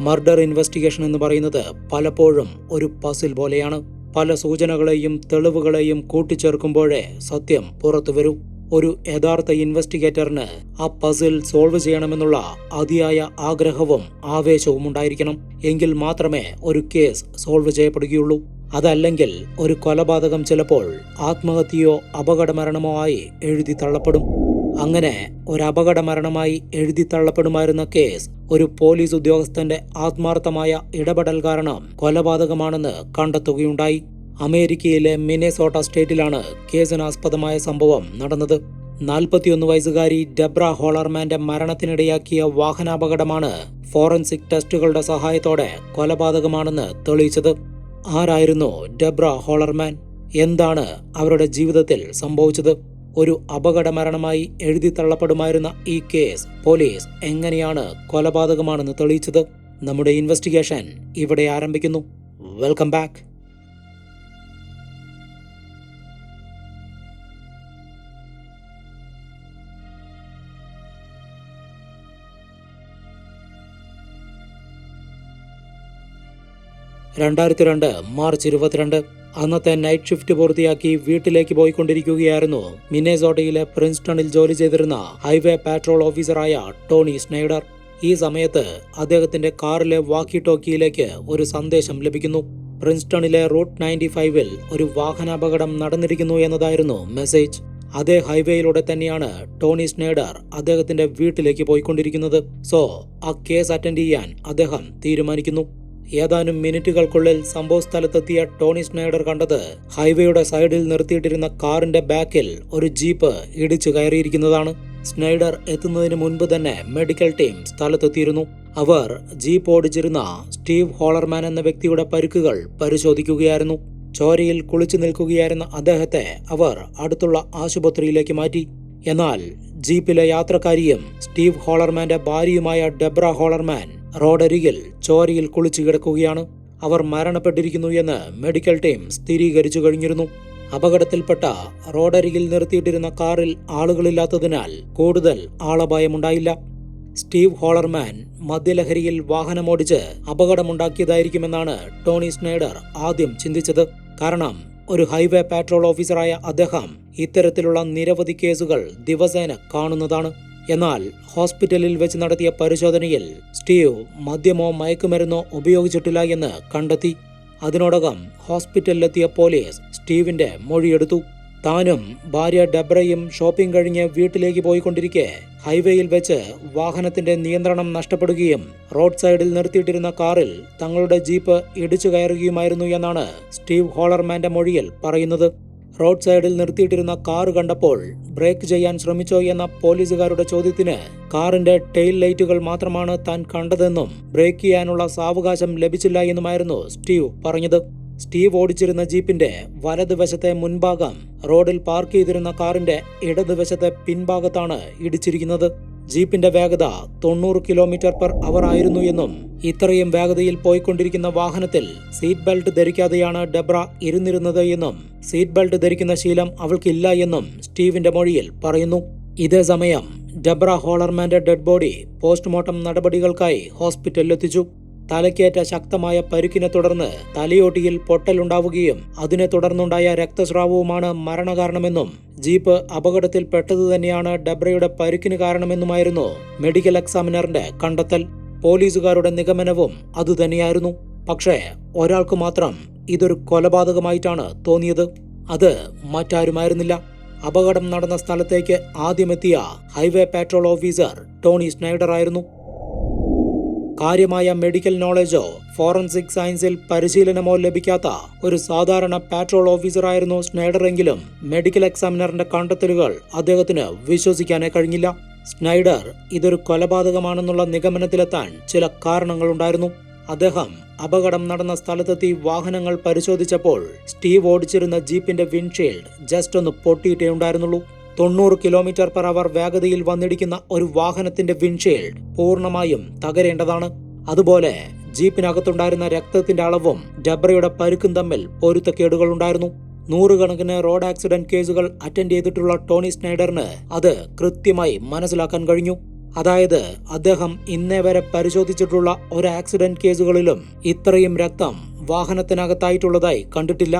Murder investigation എന്ന് പറയുന്നത് പലപ്പോഴും ഒരു പസിൽ പോലെയാണ്. പല സൂചനകളെയും തെളിവുകളെയും കൂട്ടിച്ചേർക്കുമ്പോഴേ സത്യം പുറത്തു വരൂ. ഒരു യഥാർത്ഥ ഇൻവെസ്റ്റിഗേറ്ററിന് ആ പസിൽ സോൾവ് ചെയ്യണമെന്നുള്ള അതിയായ ആഗ്രഹവും ആവേശവും ഉണ്ടായിരിക്കണം. എങ്കിൽ മാത്രമേ ഒരു കേസ് സോൾവ് ചെയ്യപ്പെടുകയുള്ളൂ. അതല്ലെങ്കിൽ ഒരു കൊലപാതകം ചിലപ്പോൾ ആത്മഹത്യയോ അപകടമരണമോ ആയി എഴുതി തള്ളപ്പെടും. അങ്ങനെ ഒരു അപകട മരണമായി എഴുതി തള്ളപ്പെടുമായിരുന്ന കേസ് ഒരു പോലീസ് ഉദ്യോഗസ്ഥന്റെ ആത്മാർത്ഥമായ ഇടപെടൽ കാരണം കൊലപാതകമാണെന്ന് കണ്ടെത്തുകയുണ്ടായി. അമേരിക്കയിലെ മിനേസോട്ട സ്റ്റേറ്റിലാണ് കേസിനാസ്പദമായ സംഭവം നടന്നത്. നാൽപ്പത്തിയൊന്ന് വയസ്സുകാരി ഡെബ്ര ഹോളർമാന്റെ മരണത്തിനിടയാക്കിയ വാഹനാപകടമാണ് ഫോറൻസിക് ടെസ്റ്റുകളുടെ സഹായത്തോടെ കൊലപാതകമാണെന്ന് തെളിയിച്ചത്. ആരായിരുന്നു ഡെബ്ര ഹോളർമാൻ? എന്താണ് അവരുടെ ജീവിതത്തിൽ സംഭവിച്ചത്? ഒരു അപകട മരണമായി എഴുതി തള്ളപ്പെടുമായിരുന്ന ഈ കേസ് പോലീസ് എങ്ങനെയാണ് കൊലപാതകമാണെന്ന് തെളിയിച്ചത്? നമ്മുടെ ഇൻവെസ്റ്റിഗേഷൻ ഇവിടെ ആരംഭിക്കുന്നു. വെൽക്കം ബാക്ക് രണ്ടായിരത്തി രണ്ട് മാർച്ച് ഇരുപത്തിരണ്ട് അന്നത്തെ നൈറ്റ് ഷിഫ്റ്റ് പൂർത്തിയാക്കി വീട്ടിലേക്ക് പോയിക്കൊണ്ടിരിക്കുകയായിരുന്നു. മിന്നേസോട്ടയിലെ പ്രിൻസ്റ്റണിൽ ജോലി ചെയ്തിരുന്ന ഹൈവേ പാട്രോൾ ഓഫീസറായ ടോണി സ്നൈഡർ. ഈ സമയത്ത് അദ്ദേഹത്തിന്റെ കാറിലെ വാക്കി ടോക്കിയിലേക്ക് ഒരു സന്ദേശം ലഭിക്കുന്നു. പ്രിൻസ്റ്റണിലെ റൂട്ട് നയന്റി ഫൈവിൽ ഒരു വാഹനാപകടം നടന്നിരിക്കുന്നു എന്നതായിരുന്നു മെസ്സേജ്. അതേ ഹൈവേയിലൂടെ തന്നെയാണ് ടോണി സ്നേഡർ അദ്ദേഹത്തിന്റെ വീട്ടിലേക്ക് പോയിക്കൊണ്ടിരിക്കുന്നത്. സോ ആ കേസ് അറ്റൻഡ് ചെയ്യാൻ അദ്ദേഹം തീരുമാനിക്കുന്നു. ഏതാനും മിനിറ്റുകൾക്കുള്ളിൽ സംഭവസ്ഥലത്തെത്തിയ ടോണി സ്നൈഡർ കണ്ടത് ഹൈവേയുടെ സൈഡിൽ നിർത്തിയിട്ടിരുന്ന കാറിന്റെ ബാക്കിൽ ഒരു ജീപ്പ് ഇടിച്ചു കയറിയിരിക്കുന്നതാണ്. സ്നൈഡർ എത്തുന്നതിന് മുൻപ് തന്നെ മെഡിക്കൽ ടീം സ്ഥലത്തെത്തിയിരുന്നു. അവർ ജീപ്പ് ഓടിച്ചിരുന്ന സ്റ്റീവ് ഹോളർമാൻ എന്ന വ്യക്തിയുടെ പരുക്കുകൾ പരിശോധിക്കുകയായിരുന്നു. ചോരയിൽ കുളിച്ചു നിൽക്കുകയായിരുന്ന അദ്ദേഹത്തെ അവർ അടുത്തുള്ള ആശുപത്രിയിലേക്ക് മാറ്റി. എന്നാൽ ജീപ്പിലെ യാത്രക്കാരിയും സ്റ്റീവ് ഹോളർമാന്റെ ഭാര്യയുമായ ഡെബ്ര ഹോളർമാൻ റോഡരികിൽ ചോരയിൽ കുളിച്ചു കിടക്കുകയാണ്. അവർ മരണപ്പെട്ടിരിക്കുന്നു എന്ന് മെഡിക്കൽ ടീം സ്ഥിരീകരിച്ചു കഴിഞ്ഞിരുന്നു. അപകടത്തിൽപ്പെട്ട റോഡരികിൽ നിർത്തിയിട്ടിരുന്ന കാറിൽ ആളുകളില്ലാത്തതിനാൽ കൂടുതൽ ആളപായമുണ്ടായില്ല. സ്റ്റീവ് ഹോളർമാൻ മദ്യലഹരിയിൽ വാഹനമോടിച്ച് അപകടമുണ്ടാക്കിയതായിരിക്കുമെന്നാണ് ടോണി സ്നൈഡർ ആദ്യം ചിന്തിച്ചത്. കാരണം ഒരു ഹൈവേ പാട്രോൾ ഓഫീസറായ അദ്ദേഹം ഇത്തരത്തിലുള്ള നിരവധി കേസുകൾ ദിവസേന കാണുന്നതാണ്. എന്നാൽ ഹോസ്പിറ്റലിൽ വെച്ച് നടത്തിയ പരിശോധനയിൽ സ്റ്റീവ് മദ്യമോ മയക്കുമരുന്നോ ഉപയോഗിച്ചിട്ടില്ല എന്ന് കണ്ടെത്തി. അതിനോടകം ഹോസ്പിറ്റലിലെത്തിയ പോലീസ് സ്റ്റീവിന്റെ മൊഴിയെടുത്തു. താനും ഭാര്യ ഡെബ്രയും ഷോപ്പിംഗ് കഴിഞ്ഞ് വീട്ടിലേക്ക് പോയിക്കൊണ്ടിരിക്കെ ഹൈവേയിൽ വെച്ച് വാഹനത്തിന്റെ നിയന്ത്രണം നഷ്ടപ്പെടുകയും റോഡ് സൈഡിൽ നിർത്തിയിട്ടിരുന്ന കാറിൽ തങ്ങളുടെ ജീപ്പ് ഇടിച്ചു കയറുകയുമായിരുന്നു എന്നാണ് സ്റ്റീവ് ഹോളർമാന്റെ മൊഴിയിൽ പറയുന്നത്. റോഡ് സൈഡിൽ നിർത്തിയിട്ടിരുന്ന കാർ കണ്ടപ്പോൾ ബ്രേക്ക് ചെയ്യാൻ ശ്രമിച്ചോ എന്ന പോലീസുകാരുടെ ചോദ്യത്തിന് കാറിന്റെ ടെയിൽ ലൈറ്റുകൾ മാത്രമാണ് താൻ കണ്ടതെന്നും ബ്രേക്ക് ചെയ്യാനുള്ള സാവകാശം ലഭിച്ചില്ല എന്നുമായിരുന്നു സ്റ്റീവ് പറഞ്ഞത്. സ്റ്റീവ് ഓടിച്ചിരുന്ന ജീപ്പിന്റെ വലതുവശത്തെ മുൻഭാഗം റോഡിൽ പാർക്ക് ചെയ്തിരുന്ന കാറിന്റെ ഇടതുവശത്തെ പിൻഭാഗത്താണ് ഇടിച്ചിരിക്കുന്നത്. ജീപ്പിന്റെ വേഗത തൊണ്ണൂറ് കിലോമീറ്റർ പെർ അവർ ആയിരുന്നു എന്നും ഇത്രയും വേഗതയിൽ പോയിക്കൊണ്ടിരിക്കുന്ന വാഹനത്തിൽ സീറ്റ് ബെൽറ്റ് ധരിക്കാതെയാണ് ഡെബ്ര ഇരുന്നിരുന്നത് എന്നും സീറ്റ് ബെൽറ്റ് ധരിക്കുന്ന ശീലം അവൾക്കില്ല എന്നും സ്റ്റീവിന്റെ മൊഴിയിൽ പറയുന്നു. ഇതേ സമയം ഡെബ്ര ഹോളർമാന്റെ ഡെഡ് ബോഡി പോസ്റ്റ്മോർട്ടം നടപടികൾക്കായി ഹോസ്പിറ്റലിലെത്തിച്ചു. തലക്കേറ്റ ശക്തമായ പരുക്കിനെ തുടർന്ന് തലയോട്ടിയിൽ പൊട്ടലുണ്ടാവുകയും അതിനെ തുടർന്നുണ്ടായ രക്തസ്രാവവുമാണ് മരണകാരണമെന്നും ജീപ്പ് അപകടത്തിൽപ്പെട്ടത് തന്നെയാണ് ഡെബ്രയുടെ പരുക്കിന് കാരണമെന്നുമായിരുന്നു മെഡിക്കൽ എക്സാമിനറിന്റെ കണ്ടെത്തൽ. പോലീസുകാരുടെ നിഗമനവും അതുതന്നെയായിരുന്നു. പക്ഷേ ഒരാൾക്ക് മാത്രം ഇതൊരു കൊലപാതകമായിട്ടാണ് തോന്നിയത്. അത് മറ്റാരുമായിരുന്നില്ല. അപകടം നടന്ന സ്ഥലത്തേക്ക് ആദ്യമെത്തിയ highway patrol officer Tony Snyder ആയിരുന്നു കാര്യമായ മെഡിക്കൽ നോളജോ ഫോറൻസിക് സയൻസിൽ പരിശീലനമോ ലഭിക്കാത്ത ഒരു സാധാരണ പാട്രോൾ ഓഫീസറായിരുന്നു സ്നൈഡറെങ്കിലും മെഡിക്കൽ എക്സാമിനറിന്റെ കണ്ടെത്തലുകൾ അദ്ദേഹത്തിന് വിശ്വസിക്കാനേ കഴിഞ്ഞില്ല. സ്നൈഡർ ഇതൊരു കൊലപാതകമാണെന്നുള്ള നിഗമനത്തിലെത്താൻ ചില കാരണങ്ങളുണ്ടായിരുന്നു. അദ്ദേഹം അപകടം നടന്ന സ്ഥലത്തെത്തി വാഹനങ്ങൾ പരിശോധിച്ചപ്പോൾ സ്റ്റീവ് ഓടിച്ചിരുന്ന ജീപ്പിന്റെ വിൻഷീൽഡ് ജസ്റ്റ് ഒന്ന് പൊട്ടിയിട്ടേ ഉണ്ടായിരുന്നുള്ളൂ. തൊണ്ണൂറ് കിലോമീറ്റർ പെർ അവർ വേഗതയിൽ വന്നിടിക്കുന്ന ഒരു വാഹനത്തിന്റെ വിൻഷീൽഡ് പൂർണമായും തകരേണ്ടതാണ്. അതുപോലെ ജീപ്പിനകത്തുണ്ടായിരുന്ന രക്തത്തിന്റെ അളവും ഡബ്രയുടെ പരുക്കും തമ്മിൽ പൊരുത്തക്കേടുകൾ ഉണ്ടായിരുന്നു നൂറുകണക്കിന് റോഡ് ആക്സിഡന്റ് കേസുകൾ അറ്റൻഡ് ചെയ്തിട്ടുള്ള ടോണി സ്നൈഡറിന് അത് കൃത്യമായി മനസ്സിലാക്കാൻ കഴിഞ്ഞു. അതായത് അദ്ദേഹം ഇന്നേ വരെ പരിശോധിച്ചിട്ടുള്ള ഒരു ആക്സിഡന്റ് കേസുകളിലും ഇത്രയും രക്തം വാഹനത്തിനകത്തായിട്ടുള്ളതായി കണ്ടിട്ടില്ല.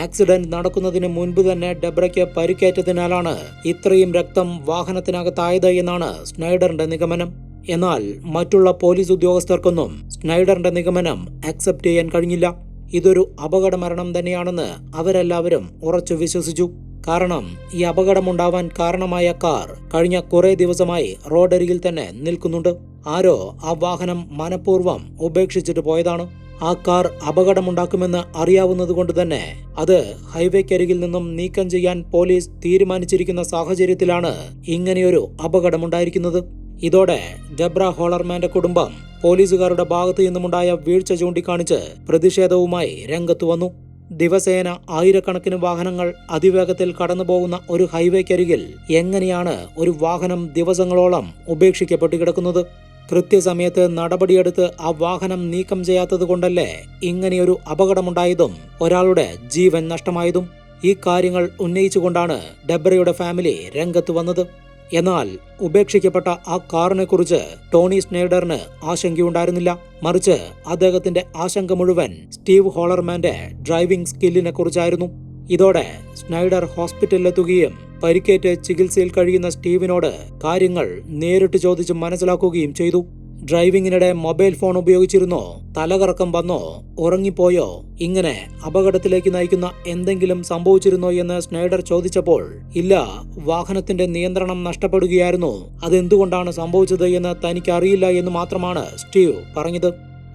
ആക്സിഡന്റ് നടക്കുന്നതിന് മുൻപ് തന്നെ ഡെബ്രയ്ക്ക് പരിക്കേറ്റതിനാലാണ് ഇത്രയും രക്തം വാഹനത്തിനകത്തായത് എന്നാണ് സ്നൈഡറിന്റെ നിഗമനം. എന്നാൽ മറ്റുള്ള പോലീസ് ഉദ്യോഗസ്ഥർക്കൊന്നും സ്നൈഡറിന്റെ നിഗമനം അക്സെപ്റ്റ് ചെയ്യാൻ കഴിഞ്ഞില്ല. ഇതൊരു അപകട മരണം തന്നെയാണെന്ന് അവരെല്ലാവരും ഉറച്ചു വിശ്വസിച്ചു. കാരണം ഈ അപകടമുണ്ടാവാൻ കാരണമായ കാർ കഴിഞ്ഞ കുറെ ദിവസമായി റോഡരികിൽ തന്നെ നിൽക്കുന്നുണ്ട്. ആരോ ആ വാഹനം മനഃപൂർവം ഉപേക്ഷിച്ചിട്ട് പോയതാണ്. ആ കാർ അപകടമുണ്ടാക്കുമെന്ന് അറിയാവുന്നതുകൊണ്ട് തന്നെ അത് ഹൈവേക്കരികിൽ നിന്നും നീക്കം ചെയ്യാൻ പോലീസ് തീരുമാനിച്ചിരിക്കുന്ന സാഹചര്യത്തിലാണ് ഇങ്ങനെയൊരു അപകടമുണ്ടായിരിക്കുന്നത്. ഇതോടെ ഡെബ്ര ഹോളർമാന്റെ കുടുംബം പോലീസുകാരുടെ ഭാഗത്തു നിന്നുമുണ്ടായ വീഴ്ച ചൂണ്ടിക്കാണിച്ച് പ്രതിഷേധവുമായി രംഗത്തു വന്നു. ദിവസേന ആയിരക്കണക്കിന് വാഹനങ്ങൾ അതിവേഗത്തിൽ കടന്നുപോകുന്ന ഒരു ഹൈവേക്കരികിൽ എങ്ങനെയാണ് ഒരു വാഹനം ദിവസങ്ങളോളം ഉപേക്ഷിക്കപ്പെട്ടു കിടക്കുന്നത് കൃത്യസമയത്ത് നടപടിയെടുത്ത് ആ വാഹനം നീക്കം ചെയ്യാത്തത് കൊണ്ടല്ലേ ഇങ്ങനെയൊരു അപകടമുണ്ടായതും ഒരാളുടെ ജീവൻ നഷ്ടമായതും? ഈ കാര്യങ്ങൾ ഉന്നയിച്ചുകൊണ്ടാണ് ഡെബ്രയുടെ ഫാമിലി രംഗത്ത് വന്നത്. എന്നാൽ ഉപേക്ഷിക്കപ്പെട്ട ആ കാറിനെക്കുറിച്ച് ടോണി സ്നൈഡറിന് ആശങ്കയുണ്ടായിരുന്നില്ല. മറിച്ച് അദ്ദേഹത്തിന്റെ ആശങ്ക മുഴുവൻ സ്റ്റീവ് ഹോളർമാന്റെ ഡ്രൈവിംഗ് സ്കില്ലിനെക്കുറിച്ചായിരുന്നു. ഇതോടെ സ്നൈഡർ ഹോസ്പിറ്റലിലെത്തുകയും പരിക്കേറ്റ് ചികിത്സയിൽ കഴിയുന്ന സ്റ്റീവിനോട് കാര്യങ്ങൾ നേരിട്ട് ചോദിച്ച് മനസ്സിലാക്കുകയും ചെയ്തു. ഡ്രൈവിംഗിനിടെ മൊബൈൽ ഫോൺ ഉപയോഗിച്ചിരുന്നോ. തലകറക്കം വന്നോ. ഉറങ്ങിപ്പോയോ? ഇങ്ങനെ അപകടത്തിലേക്ക് നയിക്കുന്ന എന്തെങ്കിലും സംഭവിച്ചിരുന്നോ എന്ന് സ്നൈഡർ ചോദിച്ചപ്പോൾ ഇല്ല വാഹനത്തിന്റെ നിയന്ത്രണം നഷ്ടപ്പെടുകയായിരുന്നു. അതെന്തുകൊണ്ടാണ് സംഭവിച്ചത് എന്ന് തനിക്കറിയില്ല എന്ന് മാത്രമാണ് സ്റ്റീവ് പറഞ്ഞത്.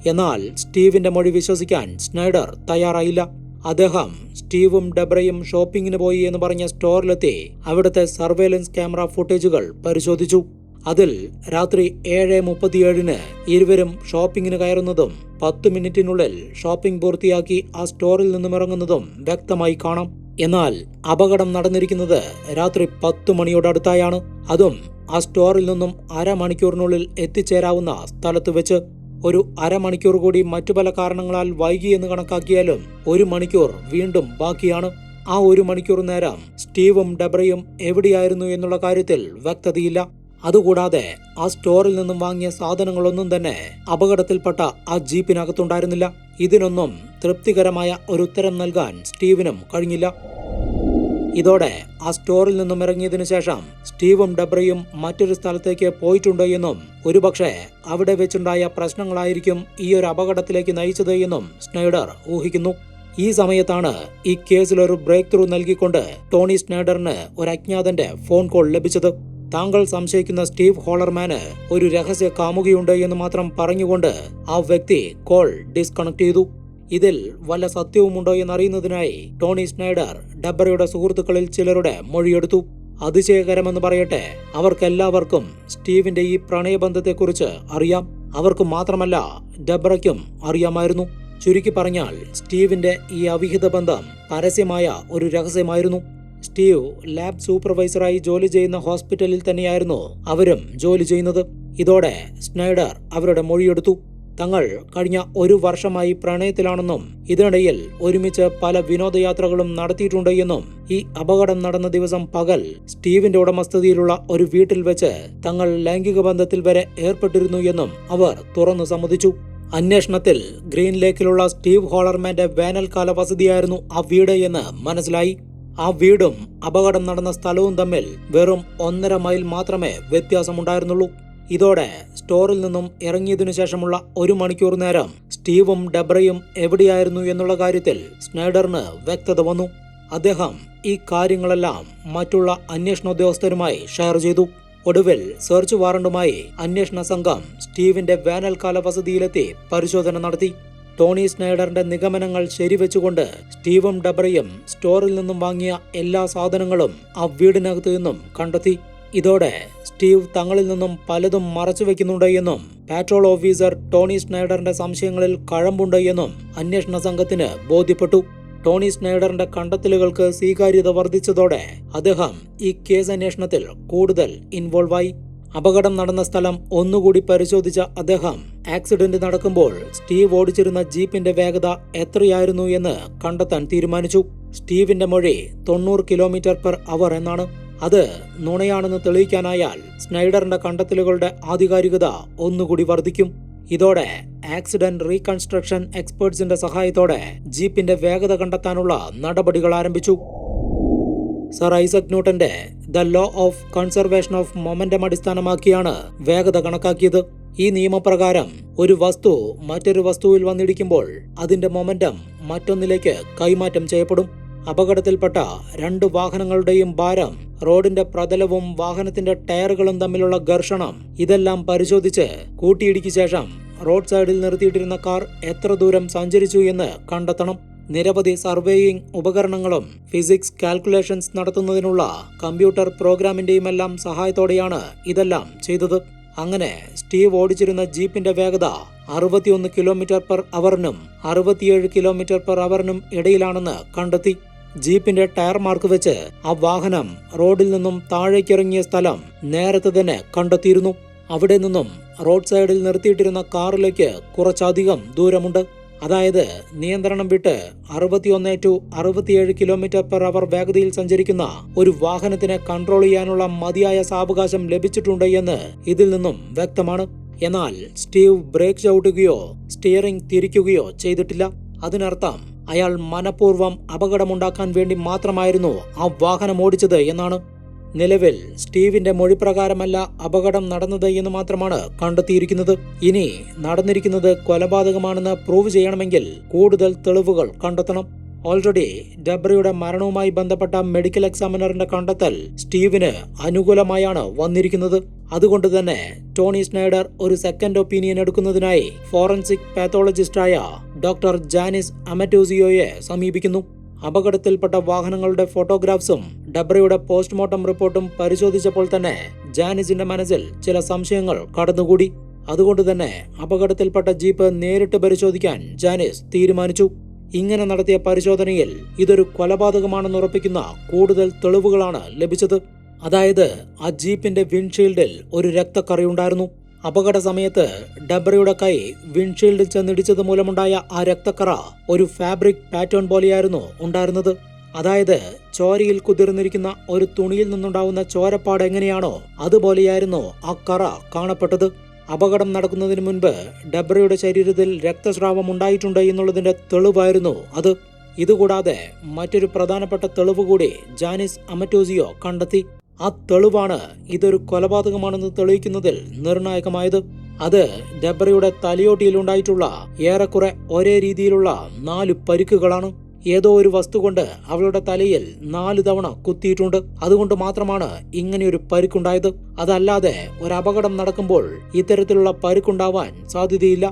എന്നാൽ സ്റ്റീവിന്റെ മൊഴി വിശ്വസിക്കാൻ സ്നൈഡർ തയ്യാറായില്ല. അദ്ദേഹം സ്റ്റീവും ഡെബ്രയും ഷോപ്പിങ്ങിന് പോയി എന്ന് പറഞ്ഞ സ്റ്റോറിലെത്തി അവിടുത്തെ സർവേലൻസ് ക്യാമറ ഫുട്ടേജുകൾ പരിശോധിച്ചു. അതിൽ രാത്രി ഏഴ് മുപ്പത്തിയേഴിന് ഇരുവരും ഷോപ്പിങ്ങിന് കയറുന്നതും പത്ത് മിനിറ്റിനുള്ളിൽ ഷോപ്പിംഗ് പൂർത്തിയാക്കി ആ സ്റ്റോറിൽ നിന്നും ഇറങ്ങുന്നതും വ്യക്തമായി കാണാം. എന്നാൽ അപകടം നടന്നിരിക്കുന്നത് രാത്രി പത്തു മണിയോടടുത്തായാണ് അതും ആ സ്റ്റോറിൽ നിന്നും അരമണിക്കൂറിനുള്ളിൽ എത്തിച്ചേരാവുന്ന സ്ഥലത്ത് വെച്ച്. ഒരു അരമണിക്കൂർ കൂടി മറ്റു പല കാരണങ്ങളാൽ വൈകി എന്ന് കണക്കാക്കിയാലും ഒരു മണിക്കൂർ വീണ്ടും ബാക്കിയാണ്. ആ ഒരു മണിക്കൂർ നേരം സ്റ്റീവും ഡെബ്രയും എവിടെയായിരുന്നു എന്നുള്ള കാര്യത്തിൽ വ്യക്തതയില്ല. അതുകൂടാതെ ആ സ്റ്റോറിൽ നിന്നും വാങ്ങിയ സാധനങ്ങളൊന്നും തന്നെ അപകടത്തിൽപ്പെട്ട ആ ജീപ്പിനകത്തുണ്ടായിരുന്നില്ല. ഇതിനൊന്നും തൃപ്തികരമായ ഒരു ഉത്തരം നൽകാൻ സ്റ്റീവിനും കഴിഞ്ഞില്ല. ഇതോടെ ആ സ്റ്റോറിൽ നിന്നും ഇറങ്ങിയതിനു ശേഷം സ്റ്റീവും ഡബ്രയും മറ്റൊരു സ്ഥലത്തേക്ക് പോയിട്ടുണ്ടോ എന്നും ഒരുപക്ഷെ അവിടെ വെച്ചുണ്ടായ പ്രശ്നങ്ങളായിരിക്കും ഈ ഒരു അപകടത്തിലേക്ക് നയിച്ചത് എന്നും സ്നൈഡർ ഊഹിക്കുന്നു. ഈ സമയത്താണ് ഈ കേസിൽ ഒരു ബ്രേക്ക് ത്രൂ നൽകിക്കൊണ്ട് ടോണി സ്നൈഡറിന് ഒരു അജ്ഞാതന്റെ ഫോൺ കോൾ ലഭിച്ചത്. താങ്കൾ സംശയിക്കുന്ന സ്റ്റീവ് ഹോളർമാന് ഒരു രഹസ്യ കാമുകയുണ്ട് എന്ന് മാത്രം പറഞ്ഞുകൊണ്ട് ആ വ്യക്തി കോൾ ഡിസ്കണക്ട് ചെയ്തു. ഇതിൽ വല്ല സത്യവുമുണ്ടോ എന്നറിയുന്നതിനായി ടോണി സ്നൈഡർ ഡബ്ബറയുടെ സുഹൃത്തുക്കളിൽ ചിലരുടെ മൊഴിയെടുത്തു. അതിശയകരമെന്ന് പറയട്ടെ അവർക്കെല്ലാവർക്കും സ്റ്റീവിന്റെ ഈ പ്രണയബന്ധത്തെക്കുറിച്ച് അറിയാം. അവർക്ക് മാത്രമല്ല ഡബ്രയ്ക്കും അറിയാമായിരുന്നു. ചുരുക്കി പറഞ്ഞാൽ സ്റ്റീവിന്റെ ഈ അവിഹിത ബന്ധം പരസ്യമായ ഒരു രഹസ്യമായിരുന്നു. സ്റ്റീവ് ലാബ് സൂപ്പർവൈസറായി ജോലി ചെയ്യുന്ന ഹോസ്പിറ്റലിൽ തന്നെയായിരുന്നു അവരും ജോലി ചെയ്യുന്നത്. ഇതോടെ സ്നൈഡർ അവരുടെ മൊഴിയെടുത്തു. തങ്ങൾ കഴിഞ്ഞ ഒരു വർഷമായി പ്രണയത്തിലാണെന്നും ഇതിനിടയിൽ ഒരുമിച്ച് പല വിനോദയാത്രകളും നടത്തിയിട്ടുണ്ട് എന്നും ഈ അപകടം നടന്ന ദിവസം പകൽ സ്റ്റീവിന്റെ ഉടമസ്ഥതയിലുള്ള ഒരു വീട്ടിൽ വെച്ച് തങ്ങൾ ലൈംഗിക ബന്ധത്തിൽ വരെ ഏർപ്പെട്ടിരുന്നു എന്നും അവർ തുറന്നു സമ്മതിച്ചു. അന്വേഷണത്തിൽ ഗ്രീൻ ലേക്കിലുള്ള സ്റ്റീവ് ഹോളർമാന്റെ വേനൽക്കാല വസതിയായിരുന്നു ആ വീട് എന്ന് മനസ്സിലായി. ആ വീടും അപകടം നടന്ന സ്ഥലവും തമ്മിൽ വെറും ഒന്നര മൈൽ മാത്രമേ വ്യത്യാസമുണ്ടായിരുന്നുള്ളൂ. ഇതോടെ സ്റ്റോറിൽ നിന്നും ഇറങ്ങിയതിനു ശേഷമുള്ള ഒരു മണിക്കൂർ നേരം സ്റ്റീവും ഡെബ്രയും എവിടെയായിരുന്നു എന്നുള്ള കാര്യത്തിൽ സ്നൈഡറിന് വ്യക്തത വന്നു. അദ്ദേഹം ഈ കാര്യങ്ങളെല്ലാം മറ്റുള്ള അന്വേഷണ ഉദ്യോഗസ്ഥരുമായി ഷെയർ ചെയ്തു. ഒടുവിൽ സെർച്ച് വാറണ്ടുമായി അന്വേഷണ സംഘം സ്റ്റീവിന്റെ വേനൽക്കാല വസതിയിലെത്തി പരിശോധന നടത്തി. ടോണി സ്നൈഡറിന്റെ നിഗമനങ്ങൾ ശരിവെച്ചുകൊണ്ട് സ്റ്റീവും ഡബ്രയും സ്റ്റോറിൽ നിന്നും വാങ്ങിയ എല്ലാ സാധനങ്ങളും ആ വീടിനകത്തു നിന്നും കണ്ടെത്തി. ഇതോടെ സ്റ്റീവ് തങ്ങളിൽ നിന്നും പലതും മറച്ചു വെക്കുന്നുണ്ട് എന്നും പാട്രോൾ ഓഫീസർ ടോണി സ്നൈഡറിന്റെ സംശയങ്ങളിൽ കഴമ്പുണ്ട് എന്നും അന്വേഷണ സംഘത്തിന് ബോധ്യപ്പെട്ടു. ടോണി സ്നൈഡറിന്റെ കണ്ടെത്തലുകൾക്ക് സ്വീകാര്യത വർദ്ധിച്ചതോടെ അദ്ദേഹം ഈ കേസ് അന്വേഷണത്തിൽ കൂടുതൽ ഇൻവോൾവായി അപകടം നടന്ന സ്ഥലം ഒന്നുകൂടി പരിശോധിച്ച അദ്ദേഹം ആക്സിഡന്റ് നടക്കുമ്പോൾ സ്റ്റീവ് ഓടിച്ചിരുന്ന ജീപ്പിന്റെ വേഗത എത്രയായിരുന്നു എന്ന് കണ്ടെത്താൻ തീരുമാനിച്ചു. സ്റ്റീവിന്റെ മൊഴി തൊണ്ണൂറ് കിലോമീറ്റർ പെർ അവർ എന്നാണ്. അത് നുണയാണെന്ന് തെളിയിക്കാനായാൽ സ്നൈഡറിന്റെ കണ്ടെത്തലുകളുടെ ആധികാരികത ഒന്നുകൂടി വർദ്ധിക്കും. ഇതോടെ ആക്സിഡന്റ് റീകൺസ്ട്രക്ഷൻ എക്സ്പേർട്സിന്റെ സഹായത്തോടെ ജീപ്പിന്റെ വേഗത കണ്ടെത്താനുള്ള നടപടികൾ ആരംഭിച്ചു. സർ ഐസക് ന്യൂട്ടന്റെ the law of conservation of momentum അടിസ്ഥാനമാക്കിയാണ് വേഗത കണക്കാക്കിയത്. ഈ നിയമപ്രകാരം ഒരു വസ്തു മറ്റൊരു വസ്തുവിൽ വന്നിടിക്കുമ്പോൾ അതിന്റെ മൊമെന്റം മറ്റൊന്നിലേക്ക് കൈമാറ്റം ചെയ്യപ്പെടും. അപകടത്തിൽപ്പെട്ട രണ്ട് വാഹനങ്ങളുടെയും ഭാരം റോഡിന്റെ പ്രതലവും വാഹനത്തിന്റെ ടയറുകളും തമ്മിലുള്ള ഘർഷണം ഇതെല്ലാം പരിശോധിച്ച് കൂട്ടിയിടിക്ക് ശേഷം റോഡ് സൈഡിൽ നിർത്തിയിട്ടിരുന്ന കാർ എത്ര ദൂരം സഞ്ചരിച്ചു എന്ന് കണ്ടെത്തണം. നിരവധി സർവേയിങ് ഉപകരണങ്ങളും ഫിസിക്സ് കാൽക്കുലേഷൻസ് നടത്തുന്നതിനുള്ള കമ്പ്യൂട്ടർ പ്രോഗ്രാമിന്റെയുമെല്ലാം സഹായത്തോടെയാണ് ഇതെല്ലാം ചെയ്തത്. അങ്ങനെ സ്റ്റീവ് ഓടിച്ചിരുന്ന ജീപ്പിന്റെ വേഗത അറുപത്തിയൊന്ന് കിലോമീറ്റർ പെർ അവറിനും അറുപത്തിയേഴ് കിലോമീറ്റർ പെർ അവറിനും ഇടയിലാണെന്ന് കണ്ടെത്തി. ജീപ്പിന്റെ ടയർ മാർക്ക് വെച്ച് ആ വാഹനം റോഡിൽ നിന്നും താഴേക്കിറങ്ങിയ സ്ഥലം നേരത്തെ തന്നെ കണ്ടെത്തിയിരുന്നു. അവിടെ നിന്നും റോഡ് സൈഡിൽ നിർത്തിയിട്ടിരുന്ന കാറിലേക്ക് കുറച്ചധികം ദൂരമുണ്ട്. അതായത് നിയന്ത്രണം വിട്ട് അറുപത്തിയൊന്ന് ടു അറുപത്തിയേഴ് കിലോമീറ്റർ പെർ അവർ വേഗതയിൽ സഞ്ചരിക്കുന്ന ഒരു വാഹനത്തിനെ കൺട്രോൾ ചെയ്യാനുള്ള മതിയായ സാവകാശം ലഭിച്ചിട്ടുണ്ട് എന്ന് ഇതിൽ നിന്നും വ്യക്തമാണ്. എന്നാൽ സ്റ്റീവ് ബ്രേക്ക് ചവിട്ടുകയോ സ്റ്റിയറിംഗ് തിരിക്കുകയോ ചെയ്തിട്ടില്ല. അതിനർത്ഥം അയാൾ മനഃപൂർവം അപകടമുണ്ടാക്കാൻ വേണ്ടി മാത്രമായിരുന്നു ആ വാഹനം ഓടിച്ചത് എന്നാണ്. നിലവിൽ സ്റ്റീവിന്റെ മൊഴി പ്രകാരമല്ല അപകടം നടന്നത് എന്ന് മാത്രമാണ് കണ്ടെത്തിയിരിക്കുന്നത്. ഇനി നടന്നിരിക്കുന്നത് കൊലപാതകമാണെന്ന് പ്രൂവ് ചെയ്യണമെങ്കിൽ കൂടുതൽ തെളിവുകൾ കണ്ടെത്തണം. ഓൾറെഡി ഡബ്രയുടെ മരണവുമായി ബന്ധപ്പെട്ട മെഡിക്കൽ എക്സാമിനറിന്റെ കണ്ടെത്തൽ സ്റ്റീവിന് അനുകൂലമായാണ് വന്നിരിക്കുന്നത്. അതുകൊണ്ട് തന്നെ ടോണി സ്നൈഡർ ഒരു സെക്കൻഡ് ഒപ്പീനിയൻ എടുക്കുന്നതിനായി ഫോറൻസിക് പാത്തോളജിസ്റ്റായ ഡോക്ടർ ജാനിസ് അമറ്റോസിയോയെ സമീപിക്കുന്നു. അപകടത്തിൽപ്പെട്ട വാഹനങ്ങളുടെ ഫോട്ടോഗ്രാഫ്സും ഡബ്രയുടെ പോസ്റ്റ്മോർട്ടം റിപ്പോർട്ടും പരിശോധിച്ചപ്പോൾ തന്നെ ജാനിസിന്റെ മനസ്സിൽ ചില സംശയങ്ങൾ കടന്നുകൂടി. അതുകൊണ്ട് തന്നെ അപകടത്തിൽപ്പെട്ട ജീപ്പ് നേരിട്ട് പരിശോധിക്കാൻ ജാനിസ് തീരുമാനിച്ചു. ഇങ്ങനെ നടത്തിയ പരിശോധനയിൽ ഇതൊരു കൊലപാതകമാണെന്ന് ഉറപ്പിക്കുന്ന കൂടുതൽ തെളിവുകളാണ് ലഭിച്ചത്. അതായത് ആ ജീപ്പിന്റെ വിൻഷീൽഡിൽ ഒരു രക്തക്കറയുണ്ടായിരുന്നു അപകട സമയത്ത് ഡബ്രയുടെ കൈ വിൻഷീൽഡിൽ ചെന്നിടിച്ചത് മൂലമുണ്ടായ ആ രക്തക്കറ ഒരു ഫാബ്രിക് പാറ്റേൺ പോലെയായിരുന്നു ഉണ്ടായിരുന്നത്. അതായത് ചോരയിൽ കുതിർന്നിരിക്കുന്ന ഒരു തുണിയിൽ നിന്നുണ്ടാവുന്ന ചോരപ്പാട് എങ്ങനെയാണോ അതുപോലെയായിരുന്നു ആ കറ കാണപ്പെട്ടത്. അപകടം നടക്കുന്നതിന് മുൻപ് ഡബ്രയുടെ ശരീരത്തിൽ രക്തസ്രാവം ഉണ്ടായിട്ടുണ്ട് എന്നുള്ളതിന്റെ തെളിവായിരുന്നു അത്. ഇതുകൂടാതെ മറ്റൊരു പ്രധാനപ്പെട്ട തെളിവ് കൂടി ജാനിസ് അമറ്റോസിയോ കണ്ടെത്തി. ആ തെളിവാണ് ഇതൊരു കൊലപാതകമാണെന്ന് തെളിയിക്കുന്നതിൽ നിർണായകമായത്. അത് ഡെബ്രയുടെ തലയോട്ടിയിൽ ഉണ്ടായിട്ടുള്ള ഏറെക്കുറെ ഒരേ രീതിയിലുള്ള നാല് പരിക്കുകളാണ്. ഏതോ ഒരു വസ്തു കൊണ്ട് അവളുടെ തലയിൽ നാല് തവണ കുത്തിയിട്ടുണ്ട്. അതുകൊണ്ട് മാത്രമാണ് ഇങ്ങനെയൊരു പരുക്കുണ്ടായത്. അതല്ലാതെ ഒരു അപകടം നടക്കുമ്പോൾ ഇത്തരത്തിലുള്ള പരുക്കുണ്ടാവാൻ സാധ്യതയില്ല.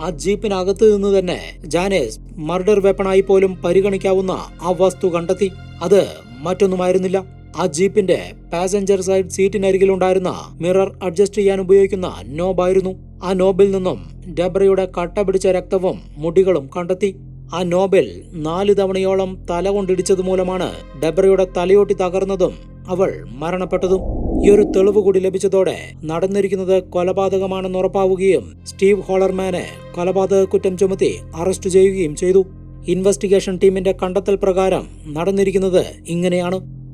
ആ ജീപ്പിനകത്ത് നിന്ന് തന്നെ ജാനേസ് മർഡർ വെപ്പണായി പോലും പരിഗണിക്കാവുന്ന ആ വസ്തു കണ്ടെത്തി. അത് മറ്റൊന്നുമായിരുന്നില്ല. ആ ജീപ്പിന്റെ പാസഞ്ചർ സൈഡ് സീറ്റിനരികിലുണ്ടായിരുന്ന മിറർ അഡ്ജസ്റ്റ് ചെയ്യാൻ ഉപയോഗിക്കുന്ന നോബായിരുന്നു ആ നോബിൽ നിന്നും ഡെബ്രയുടെ കട്ട പിടിച്ച രക്തവും മുടികളും കണ്ടെത്തി. ആ നോബിൽ നാല് തവണയോളം തല കൊണ്ടിടിച്ചത് മൂലമാണ് ഡെബ്രയുടെ തലയോട്ടി തകർന്നതും അവൾ മരണപ്പെട്ടതും. ഈ ഒരു തെളിവ് കൂടി ലഭിച്ചതോടെ നടന്നിരിക്കുന്നത് കൊലപാതകമാണെന്ന് ഉറപ്പാവുകയും സ്റ്റീവ് ഹോളർമാനെ കൊലപാതക കുറ്റം ചുമത്തി അറസ്റ്റ് ചെയ്യുകയും ചെയ്തു. ഇൻവെസ്റ്റിഗേഷൻ ടീമിന്റെ കണ്ടെത്തൽ പ്രകാരം നടന്നിരിക്കുന്നത് ഇങ്ങനെയാണ്.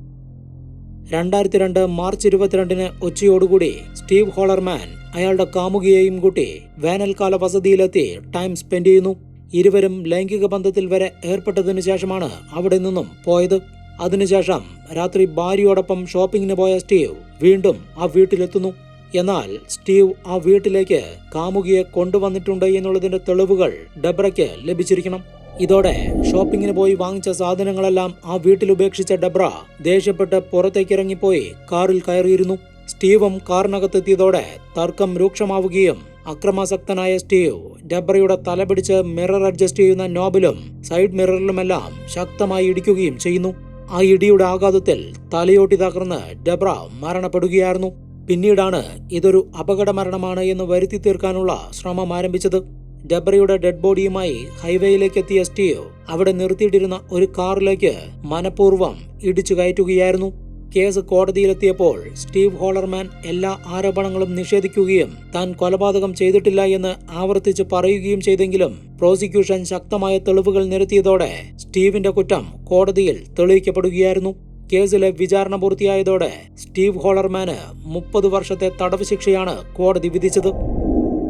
രണ്ടായിരത്തി രണ്ട് മാർച്ച് ഇരുപത്തിരണ്ടിന് ഉച്ചയോടുകൂടി സ്റ്റീവ് ഹോളർമാൻ അയാളുടെ കാമുകിയെയും കൂട്ടി വേനൽക്കാല വസതിയിലെത്തി ടൈം സ്പെൻഡ് ചെയ്യുന്നു. ഇരുവരും ലൈംഗിക ബന്ധത്തിൽ വരെ ഏർപ്പെട്ടതിനു ശേഷമാണ് അവിടെ നിന്നും പോയത്. അതിനുശേഷം രാത്രി ഭാര്യയോടൊപ്പം ഷോപ്പിങ്ങിന് പോയ സ്റ്റീവ് വീണ്ടും ആ വീട്ടിലെത്തുന്നു. എന്നാൽ സ്റ്റീവ് ആ വീട്ടിലേക്ക് കാമുകിയെ കൊണ്ടുവന്നിട്ടുണ്ട് എന്നുള്ളതിന്റെ തെളിവുകൾ ഡെബ്രയ്ക്ക് ലഭിച്ചിരിക്കണം. ഇതോടെ ഷോപ്പിങ്ങിന് പോയി വാങ്ങിച്ച സാധനങ്ങളെല്ലാം ആ വീട്ടിൽ ഉപേക്ഷിച്ച ഡെബ്ര ദേഷ്യപ്പെട്ട് പുറത്തേക്കിറങ്ങിപ്പോയി കാറിൽ കയറിയിരുന്നു. സ്റ്റീവും കാറിനകത്തെത്തിയതോടെ തർക്കം രൂക്ഷമാവുകയും അക്രമാസക്തനായ സ്റ്റീവ് ഡബ്രയുടെ തലപിടിച്ച് മിറർ അഡ്ജസ്റ്റ് ചെയ്യുന്ന നോബിലും സൈഡ് മിററിലുമെല്ലാം ശക്തമായി ഇടിക്കുകയും ചെയ്യുന്നു. ആ ഇടിയുടെ ആഘാതത്തിൽ തലയോട്ടി തകർന്ന് ഡെബ്ര മരണപ്പെടുകയായിരുന്നു. പിന്നീടാണ് ഇതൊരു അപകട മരണമാണ് എന്ന് വരുത്തി തീർക്കാനുള്ള ശ്രമം ആരംഭിച്ചത്. ഡെബ്രയുടെ ഡെഡ് ബോഡിയുമായി ഹൈവേയിലേക്ക് എത്തിയ സ്റ്റീവ് അവിടെ നിർത്തിയിട്ടിരുന്ന ഒരു കാറിലേക്ക് മനഃപൂർവം ഇടിച്ചു കയറ്റുകയായിരുന്നു. കേസ് കോടതിയിലെത്തിയപ്പോൾ സ്റ്റീവ് ഹോളർമാൻ എല്ലാ ആരോപണങ്ങളും നിഷേധിക്കുകയും താൻ കൊലപാതകം ചെയ്തിട്ടില്ല എന്ന് ആവർത്തിച്ച് പറയുകയും ചെയ്തെങ്കിലും പ്രോസിക്യൂഷൻ ശക്തമായ തെളിവുകൾ നിരത്തിയതോടെ സ്റ്റീവിന്റെ കുറ്റം കോടതിയിൽ തെളിയിക്കപ്പെടുകയായിരുന്നു. കേസിലെ വിചാരണ പൂർത്തിയായതോടെ സ്റ്റീവ് ഹോളർമാന് മുപ്പത് വർഷത്തെ തടവ് ശിക്ഷയാണ് കോടതി വിധിച്ചത്.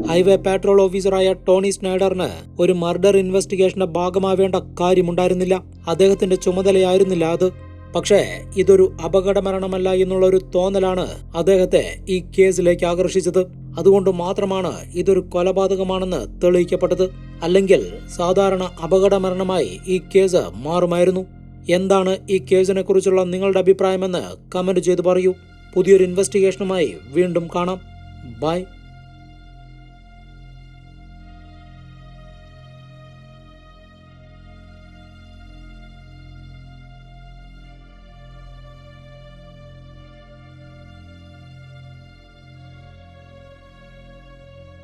ഹൈവേ പാട്രോൾ ഓഫീസറായ ടോണി സ്നൈഡറിന് ഒരു മർഡർ ഇൻവെസ്റ്റിഗേഷന്റെ ഭാഗമാവേണ്ട കാര്യമുണ്ടായിരുന്നില്ല. അദ്ദേഹത്തിന്റെ ചുമതലയായിരുന്നില്ല അത്. പക്ഷേ ഇതൊരു അപകട മരണമല്ല എന്നുള്ള ഒരു തോന്നലാണ് അദ്ദേഹത്തെ ഈ കേസിലേക്ക് ആകർഷിച്ചത്. അതുകൊണ്ട് മാത്രമാണ് ഇതൊരു കൊലപാതകമാണെന്ന് തെളിയിക്കപ്പെട്ടത്. അല്ലെങ്കിൽ സാധാരണ അപകട മരണമായി ഈ കേസ് മാറുമായിരുന്നു. എന്താണ് ഈ കേസിനെ കുറിച്ചുള്ള നിങ്ങളുടെ അഭിപ്രായമെന്ന് കമന്റ് ചെയ്ത് പറയൂ. പുതിയൊരു ഇൻവെസ്റ്റിഗേഷനുമായി വീണ്ടും കാണാം. ബൈ